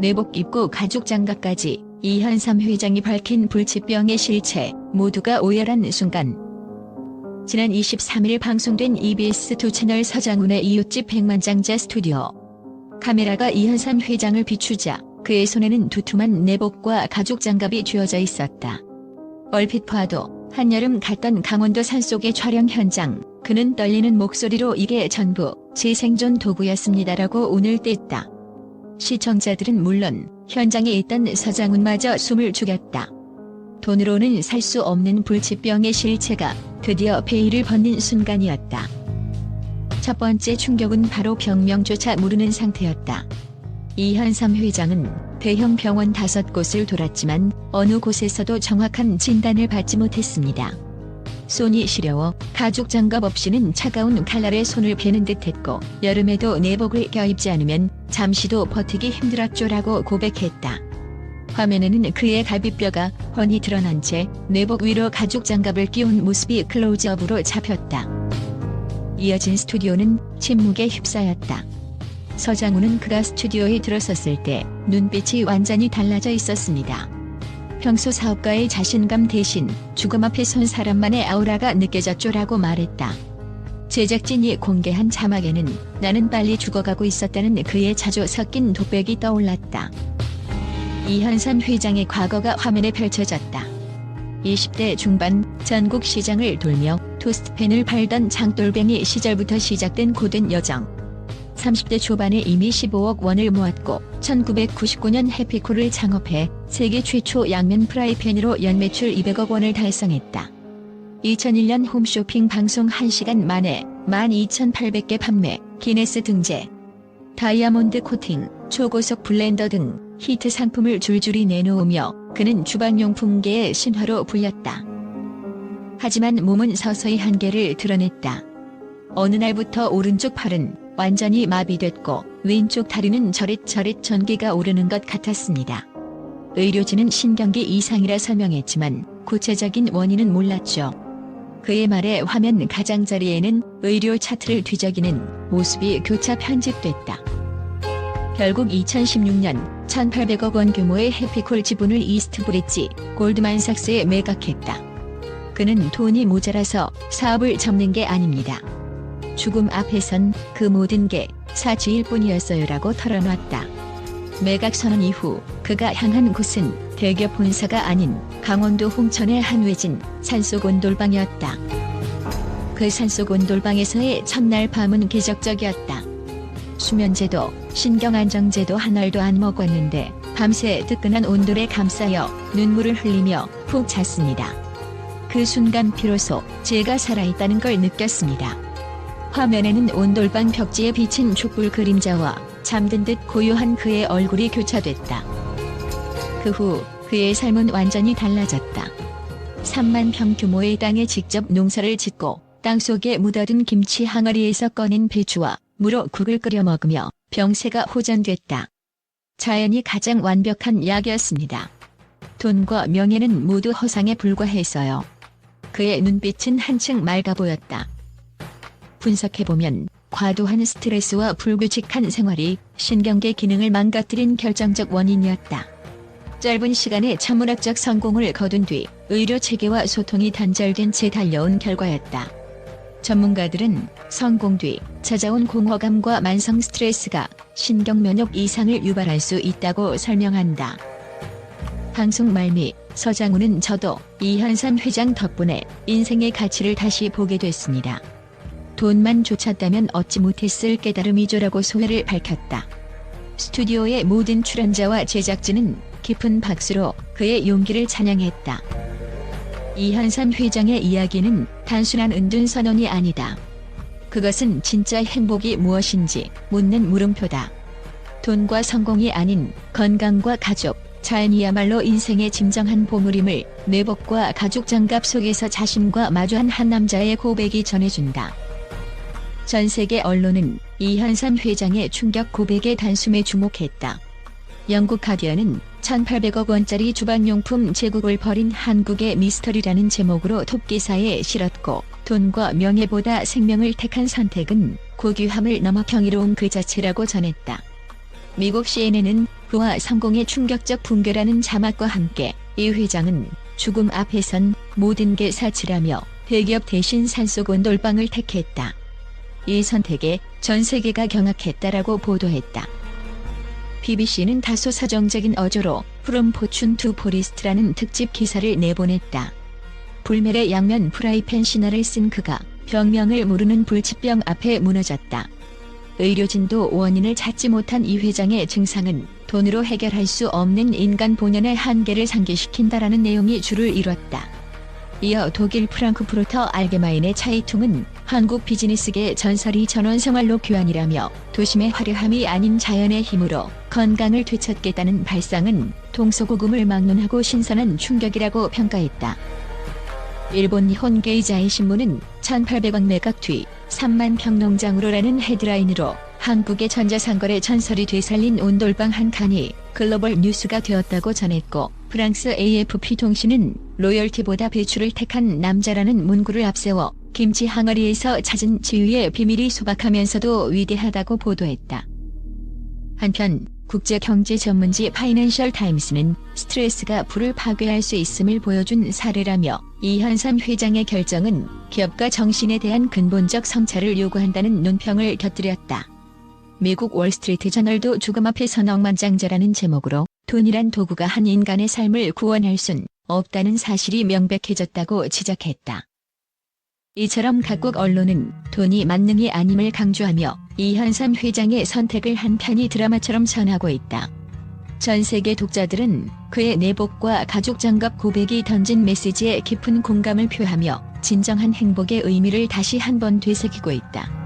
내복 입고 가죽 장갑까지 이현삼 회장이 밝힌 불치병의 실체 모두가 오열한 순간 지난 23일 방송된 EBS2 채널 서장훈의 이웃집 백만장자 스튜디오 카메라가 이현삼 회장을 비추자 그의 손에는 두툼한 내복과 가죽 장갑이 쥐어져 있었다. 얼핏 봐도 한여름 갔던 강원도 산속의 촬영 현장 그는 떨리는 목소리로 이게 전부 제 생존 도구였습니다라고 운을 뗐다. 시청자들은 물론 현장에 있던 서장훈마저 숨을 죽였다. 돈으로는 살 수 없는 불치병의 실체가 드디어 베일을 벗는 순간이었다. 첫 번째 충격은 바로 병명조차 모르는 상태였다. 이현삼 회장은 대형 병원 다섯 곳을 돌았지만 어느 곳에서도 정확한 진단을 받지 못했습니다. 손이 시려워 가죽 장갑 없이는 차가운 칼날에 손을 베는 듯했고 여름에도 내복을 껴입지 않으면 잠시도 버티기 힘들었죠라고 고백했다. 화면에는 그의 갈비뼈가 훤히 드러난 채 내복 위로 가죽 장갑을 끼운 모습이 클로즈업으로 잡혔다. 이어진 스튜디오는 침묵에 휩싸였다. 서장훈은 그가 스튜디오에 들어섰을 때 눈빛이 완전히 달라져 있었습니다. 평소 사업가의 자신감 대신 죽음 앞에 선 사람만의 아우라가 느껴졌죠라고 말했다. 제작진이 공개한 자막에는 나는 빨리 죽어가고 있었다는 그의 자주 섞인 독백이 떠올랐다. 이현삼 회장의 과거가 화면에 펼쳐졌다. 20대 중반 전국 시장을 돌며 토스트펜을 팔던 장돌뱅이 시절부터 시작된 고된 여정. 30대 초반에 이미 15억 원을 모았고 1999년 해피콜을 창업해 세계 최초 양면 프라이팬으로 연매출 200억 원을 달성했다. 2001년 홈쇼핑 방송 1시간 만에 12,800개 판매, 기네스 등재. 다이아몬드 코팅, 초고속 블렌더 등 히트 상품을 줄줄이 내놓으며 그는 주방용품계의 신화로 불렸다. 하지만 몸은 서서히 한계를 드러냈다. 어느 날부터 오른쪽 팔은 완전히 마비됐고 왼쪽 다리는 저릿저릿 전기가 오르는 것 같았습니다. 의료진은 신경기 이상이라 설명했지만 구체적인 원인은 몰랐죠. 그의 말에 화면 가장자리에는 의료 차트를 뒤적이는 모습이 교차 편집됐다. 결국 2016년 1,800억 원 규모의 해피콜 지분을 이스트브릿지 골드만삭스에 매각했다. 그는 돈이 모자라서 사업을 접는 게 아닙니다. 죽음 앞에선 그 모든 게 사치일 뿐이었어요라고 털어놨다. 매각 선언 이후 그가 향한 곳은 대기업 본사가 아닌 강원도 홍천의 한 외진 산속 온돌방이었다. 그 산속 온돌방에서의 첫날 밤은 기적적이었다. 수면제도, 신경안정제도 한 알도 안 먹었는데 밤새 뜨끈한 온돌에 감싸여 눈물을 흘리며 푹 잤습니다. 그 순간 비로소 제가 살아있다는 걸 느꼈습니다. 화면에는 온돌방 벽지에 비친 촛불 그림자와 잠든 듯 고요한 그의 얼굴이 교차됐다. 그 후 그의 삶은 완전히 달라졌다. 3만 평 규모의 땅에 직접 농사를 짓고 땅 속에 묻어둔 김치 항아리에서 꺼낸 배추와 무로 국을 끓여 먹으며 병세가 호전됐다. 자연이 가장 완벽한 약이었습니다. 돈과 명예는 모두 허상에 불과했어요. 그의 눈빛은 한층 맑아 보였다. 분석해보면 과도한 스트레스와 불규칙한 생활이 신경계 기능을 망가뜨린 결정적 원인이었다. 짧은 시간에 천문학적 성공을 거둔 뒤 의료 체계와 소통이 단절된 채 달려온 결과였다. 전문가들은 성공 뒤 찾아온 공허감과 만성 스트레스가 신경 면역 이상을 유발할 수 있다고 설명한다. 방송 말미 서장훈은 저도 이현삼 회장 덕분에 인생의 가치를 다시 보게 됐습니다. 돈만 쫓았다면 얻지 못했을 깨달음이죠라고 소회를 밝혔다. 스튜디오의 모든 출연자와 제작진은 깊은 박수로 그의 용기를 찬양했다. 이현삼 회장의 이야기는 단순한 은둔 선언이 아니다. 그것은 진짜 행복이 무엇인지 묻는 물음표다. 돈과 성공이 아닌 건강과 가족, 자연이야말로 인생의 진정한 보물임을 내복과 가죽 장갑 속에서 자신과 마주한 한 남자의 고백이 전해준다. 전 세계 언론은 이현삼 회장의 충격 고백의 단숨에 주목했다. 영국 가디언은 1,800억 원짜리 주방용품 제국을 벌인 한국의 미스터리라는 제목으로 톱기사에 실었고 돈과 명예보다 생명을 택한 선택은 고귀함을 넘어 경이로운 그 자체라고 전했다. 미국 CNN은 부와 성공의 충격적 붕괴라는 자막과 함께 이 회장은 죽음 앞에선 모든 게 사치라며 대기업 대신 산속 온돌방을 택했다. 이 선택에 전 세계가 경악했다라고 보도했다. BBC는 다소 서정적인 어조로 프롬 포춘 투 포리스트라는 특집 기사를 내보냈다. 불멸의 양면 프라이팬 신화를 쓴 그가 병명을 모르는 불치병 앞에 무너졌다. 의료진도 원인을 찾지 못한 이 회장의 증상은 돈으로 해결할 수 없는 인간 본연의 한계를 상기시킨다라는 내용이 줄을 이뤘다. 이어 독일 프랑크푸르터 알게마인의 차이퉁은 한국 비즈니스계 전설이 전원 생활로 교환이라며 도심의 화려함이 아닌 자연의 힘으로 건강을 되찾겠다는 발상은 동서고금을 막론하고 신선한 충격이라고 평가했다. 일본 혼게이자이 신문은 1800원 매각 뒤 3만 평농장으로라는 헤드라인으로 한국의 전자상거래 전설이 되살린 온돌방 한 칸이 글로벌 뉴스가 되었다고 전했고 프랑스 AFP 통신은 로열티보다 배출을 택한 남자라는 문구를 앞세워 김치 항아리에서 찾은 지위의 비밀이 소박하면서도 위대하다고 보도했다. 한편 국제 경제 전문지 파이낸셜 타임스는 스트레스가 부를 파괴할 수 있음을 보여준 사례라며 이현삼 회장의 결정은 기업가 정신에 대한 근본적 성찰을 요구한다는 논평을 곁들였다. 미국 월스트리트 저널도 죽음 앞에서 억만장자라는 제목으로 돈이란 도구가 한 인간의 삶을 구원할 순 없다는 사실이 명백해졌다고 지적했다. 이처럼 각국 언론은 돈이 만능이 아님을 강조하며 이현삼 회장의 선택을 한 편이 드라마처럼 전하고 있다. 전 세계 독자들은 그의 내복과 가족 장갑 고백이 던진 메시지에 깊은 공감을 표하며 진정한 행복의 의미를 다시 한번 되새기고 있다.